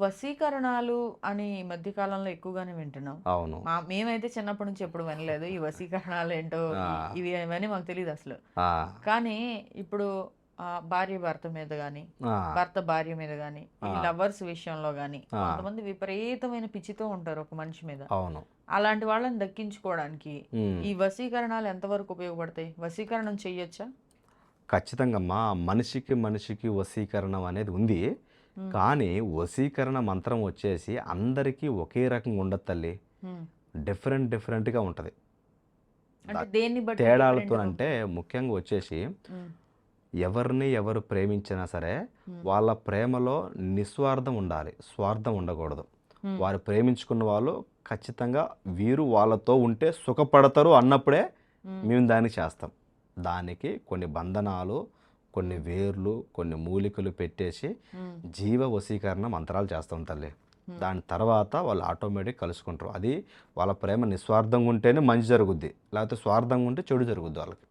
వశీకరణాలు అని ఈ మధ్య కాలంలో ఎక్కువగానే వింటున్నాం. అవును. మా మేమైతే చిన్నప్పటి నుంచి ఎప్పుడు వినలేదు. ఈ వశీకరణాలు ఏంటో ఇవి ఇవన్నీ మాకు తెలీదసలు. ఆ! కానీ ఇప్పుడు భార్య భర్త మీద గాని! భర్త భార్య మీద గాని! లవర్స్ విషయంలో గాని! కొంతమంది విపరీతమైన పిచ్చితో ఉంటారు ఒక మనిషి మీద. అవును. అలాంటి వాళ్ళని దక్కించుకోవడానికి. ఈ వశీకరణాలు ఎంతవరకు ఉపయోగపడతాయి? వశీకరణం చెయ్యొచ్చా? ఖచ్చితంగమ్మా. మనిషికి, మనిషికి వశీకరణం అనేది ఉంది. కానీ వశీకరణ మంత్రం వచ్చేసి అందరికీ ఒకే రకంగా ఉండదు తల్లి. డిఫరెంట్ డిఫరెంట్‌గా ఉంటది. అంటే డిఫరెంట్‌గా తేడాలతోనంటే ముఖ్యంగా వచ్చేసి. ఎవరిని ఎవరు ప్రేమించినా సరే. వాళ్ళ ప్రేమలో నిస్వార్థం ఉండాలి. స్వార్థం ఉండకూడదు. వారు ప్రేమించుకున్న వాళ్ళు ఖచ్చితంగా వీరు వాళ్ళతో ఉంటే సుఖపడతారు అన్నప్పుడే. మేము దాన్ని చేస్తాం. దానికి కొన్ని బంధనాలు, కొన్ని. వేర్లు, కొన్ని మూలికలు పెట్టేసి. జీవ వశీకరణ మంత్రాలు చేస్తాం తల్లి. దాని తర్వాత వాళ్ళు ఆటోమేటిక్ కలుసుకుంటారు. అది వాళ్ళ ప్రేమ నిస్వార్థంగా ఉంటేనే మంచి జరుగుద్ది. లేకపోతే స్వార్థంగా ఉంటే చెడు జరుగుద్ది వాళ్ళకి.